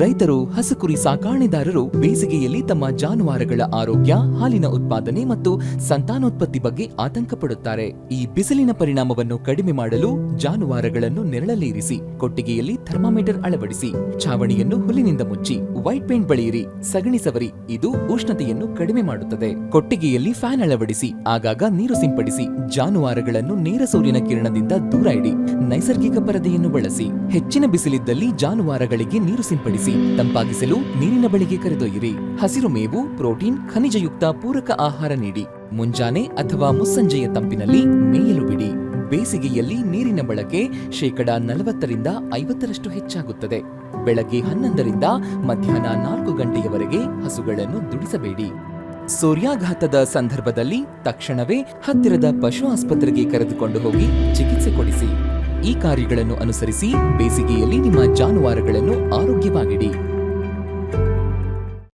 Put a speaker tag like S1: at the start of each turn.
S1: ರೈತರು ಹಸುಕುರಿ ಸಾಕಾಣೆದಾರರು ಬೇಸಿಗೆಯಲ್ಲಿ ತಮ್ಮ ಜಾನುವಾರುಗಳ ಆರೋಗ್ಯ, ಹಾಲಿನ ಉತ್ಪಾದನೆ ಮತ್ತು ಸಂತಾನೋತ್ಪತ್ತಿ ಬಗ್ಗೆ ಆತಂಕ ಪಡುತ್ತಾರೆ ಈ ಬಿಸಿಲಿನ ಪರಿಣಾಮವನ್ನು ಕಡಿಮೆ ಮಾಡಲು ಜಾನುವಾರುಗಳನ್ನು ನೆರಳಲ್ಲಿರಿಸಿ, ಕೊಟ್ಟಿಗೆಯಲ್ಲಿ ಥರ್ಮಾಮೀಟರ್ ಅಳವಡಿಸಿ, ಛಾವಣಿಯನ್ನು ಹುಲ್ಲಿನಿಂದ ಮುಚ್ಚಿ, ವೈಟ್ ಪೇಂಟ್ ಬಳಿಯಿರಿ, ಸಗಣಿ ಸವರಿ, ಇದು ಉಷ್ಣತೆಯನ್ನು ಕಡಿಮೆ ಮಾಡುತ್ತದೆ. ಕೊಟ್ಟಿಗೆಯಲ್ಲಿ ಫ್ಯಾನ್ ಅಳವಡಿಸಿ, ಆಗಾಗ ನೀರು ಸಿಂಪಡಿಸಿ, ಜಾನುವಾರುಗಳನ್ನು ನೇರ ಸೂರ್ಯನ ಕಿರಣದಿಂದ ದೂರ ಇಡಿ, ನೈಸರ್ಗಿಕ ಪರದೆಯನ್ನು ಬಳಸಿ, ಹೆಚ್ಚಿನ ಬಿಸಿಲಿದ್ದಲ್ಲಿ ಜಾನುವಾರುಗಳಿಗೆ ನೀರು ಸಿಂಪಡಿಸಿ. ತಂಪಾಗಿಸಲು ನೀರಿನ ಬಳಿಗೆ ಕರೆದೊಯ್ಯಿರಿ ಹಸಿರು ಮೇವು ಪ್ರೋಟೀನ್ ಖನಿಜಯುಕ್ತ ಪೂರಕ ಆಹಾರ ನೀಡಿ ಮುಂಜಾನೆ ಅಥವಾ ಮುಸ್ಸಂಜೆಯ ತಂಪಿನಲ್ಲಿ ಮೇಯಲು ಬಿಡಿ ಬೇಸಿಗೆಯಲ್ಲಿ ನೀರಿನ ಬಳಕೆ ಶೇಕಡ ನಲವತ್ತರಿಂದ ಐವತ್ತರಷ್ಟು ಹೆಚ್ಚಾಗುತ್ತದೆ ಬೆಳಗ್ಗೆ ಹನ್ನೊಂದರಿಂದ ಮಧ್ಯಾಹ್ನ ನಾಲ್ಕು ಗಂಟೆಯವರೆಗೆ ಹಸುಗಳನ್ನು ದುಡಿಸಬೇಡಿ ಸೂರ್ಯಾಘಾತದ ಸಂದರ್ಭದಲ್ಲಿ ತಕ್ಷಣವೇ ಹತ್ತಿರದ ಪಶು ಆಸ್ಪತ್ರೆಗೆ ಕರೆದುಕೊಂಡು ಹೋಗಿ ಚಿಕಿತ್ಸೆ ಕೊಡಿಸಿ ಈ ಕಾರ್ಯಗಳನ್ನು ಅನುಸರಿಸಿ ಬೇಸಿಗೆಯಲ್ಲಿ ನಿಮ್ಮ ಜಾನುವಾರುಗಳನ್ನು ಆರೋಗ್ಯವಾಗಿಡಿ.